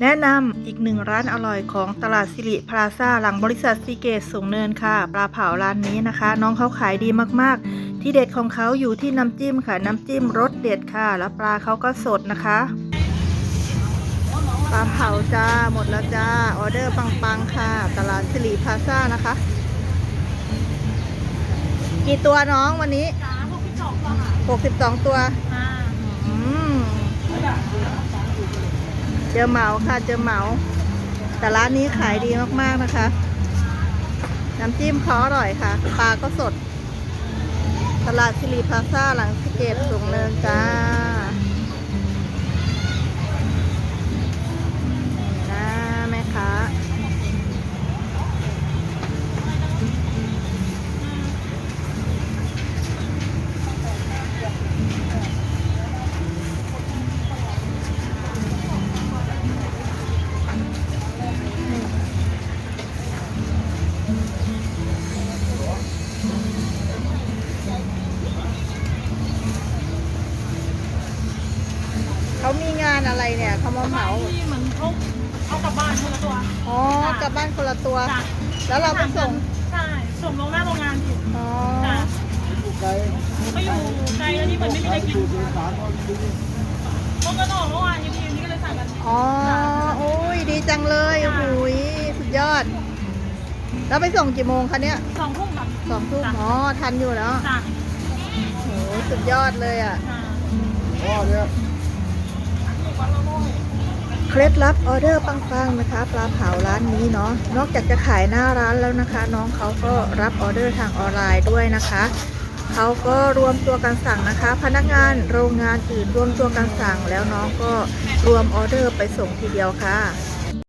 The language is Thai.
แนะนำอีกหนึ่งร้านอร่อยของตลาดสิริพลาซ่าหลังบริษัทซีเกตสูงเนินค่ะ ปลาเผาร้านนี้นะคะ น้องเขาขายดีมากๆ ที่เด็ดของเขาอยู่ที่น้ำจิ้มค่ะ น้ำจิ้มรสเด็ดค่ะ แล้วปลาเขาก็สดนะคะ ปลาเผาจ้าหมดแล้วจ้า ออเดอร์ปังๆค่ะ ตลาดสิริพลาซ่านะคะ กี่ตัวน้องวันนี้จ้าพวกพี่จอกก็ค่ะ62ตัว เจอเหมาค่ะเจอเหมา แต่ร้านนี้ขายดีมากๆนะคะ น้ำจิ้มเขาอร่อยค่ะ ปลาก็สด ตลาดสิริพาซ่าหลังสเกตสูงเนินจ้า เขามีงานอะไรเนี่ยเขามาเหมาที่เหมือนเขาเอากลับบ้านคนละตัวอ๋อกลับบ้านคนละตัว จ้ะแล้วเราไปส่งใช่ส่งลงหน้าโรงงานอยู่อ๋อจ้ะก็อยู่ไกลแล้วนี่เหมือนไม่มีอะไรกินพวกกระหน่อเมื่อวานยังมีอยู่นี่ก็เลยสั่งกัน อ๋อโอ้ยดีจังเลยโอ้โหยสุดยอด แล้วไปส่งกี่โมงคะเนี่ยสองทุ่มแบบสองทุ่มอ๋อทันอยู่เนาะจ้ะโอ้โหสุดยอดเลยอะ จ้ะ เคล็ดลับออเดอร์ปังๆนะคะ ปลาเผาร้านนี้เนาะนอกจากจะขายหน้าร้านแล้วนะคะ น้องเขาก็รับออเดอร์ทางออนไลน์ด้วยนะคะเขาก็รวมตัวกันสั่งนะคะ พนักงานโรงงานอื่นรวมตัวกันสั่งแล้วน้องก็รวมออเดอร์ไปส่งทีเดียวค่ะ